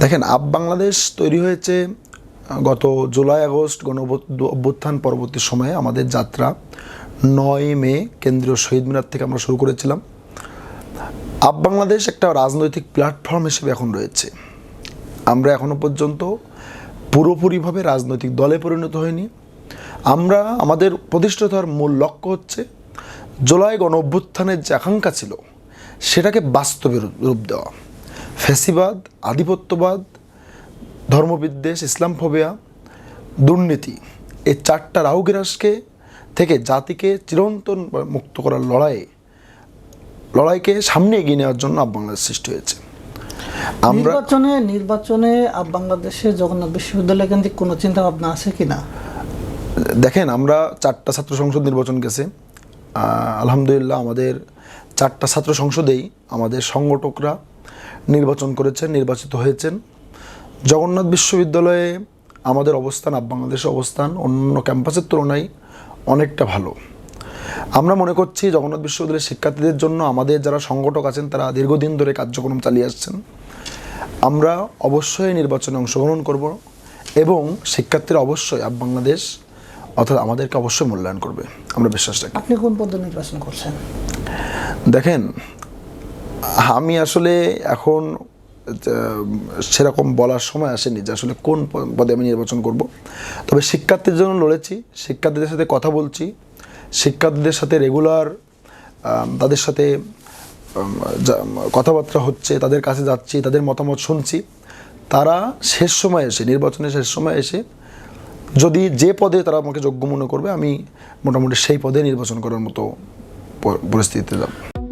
দেখেন, আপ বাংলাদেশ তৈরি হয়েছে গত জুলাই, আগস্ট গণ অভ্যু- অভ্যুত্থান পরবর্তী সময়ে আমাদের যাত্রা নয় মে কেন্দ্রীয় শহীদ মিনার থেকে আমরা শুরু করেছিলাম। আপ বাংলাদেশ একটা রাজনৈতিক প্ল্যাটফর্ম হিসেবে এখন রয়েছে। আমরা এখনও পর্যন্ত পুরোপুরিভাবে রাজনৈতিক দলে পরিণত হয়নি আমরা, আমাদের প্রতিষ্ঠিত হওয়ার মূল লক্ষ্য হচ্ছে, জুলাই গণ অভ্যুত্থানের যে আকাঙ্ক্ষা ছিল, সেটাকে বাস্তবে রূপ দেওয়া। ফ্যাসিবাদ আধিপত্যবাদ ধর্মবিদ্বেষ ইসলাম ফোবিয়া দুর্নীতি এই চারটা রাহুগিরাসকে থেকে জাতিকে চিরন্তন মুক্ত করার লড়াইয়ে লড়াইকে সামনে এগিয়ে নেওয়ার জন্য আপ বাংলাদেশ সৃষ্টি হয়েছে। আমরা নির্বাচনে নির্বাচনে আপ বাংলাদেশে জগন্নাথ বিশ্ববিদ্যালয় কেন্দ্রিক কোনো চিন্তা ভাবনা আছে কি না? দেখেন আমরা চারটা ছাত্র সংসদ নির্বাচন গেছে। আলহামদুলিল্লাহ আমাদের চারটা ছাত্র সংসদেই আমাদের সংগঠকরা নির্বাচন করেছেন নির্বাচিত হয়েছেন। জগন্নাথ বিশ্ববিদ্যালয়ে আমাদের অবস্থান বাংলাদেশের অবস্থান অন্য ক্যাম্পাসের তুলনায় অনেকটা ভালো। আমরা মনে করছি জগন্নাথ বিশ্ববিদ্যালয়ের শিক্ষার্থীদের জন্য আমাদের যারা সংগঠক আছেন তারা দীর্ঘদিন ধরে কার্যক্রম চালিয়ে আসছেন। আমরা অবশ্যই নির্বাচনে অংশগ্রহণ করব এবং শিক্ষার্থীরা অবশ্যই আপ বাংলাদেশ অর্থাৎ আমাদেরকে অবশ্যই মূল্যায়ন করবে। আমরা বিশ্বাস রাখি। আপনি কোন পদে নির্বাচন করছেন? দেখেন আমি আসলে এখন সেরকম বলার সময় আসেনি যে আসলে কোন পদে আমি নির্বাচন করব। তবে শিক্ষার্থীর জন্য লড়েছি, শিক্ষার্থীদের সাথে কথা বলছি, শিক্ষার্থীদের সাথে রেগুলার তাদের সাথে কথাবার্তা হচ্ছে, তাদের কাছে যাচ্ছি, তাদের মতামত শুনছি। তারা শেষ সময় এসে, নির্বাচনের শেষ সময় এসে, যদি যে পদে তারা আমাকে যোগ্য মনে করবে, আমি মোটামুটি সেই পদে নির্বাচন করার মতো পরিস্থিতিতে যাব।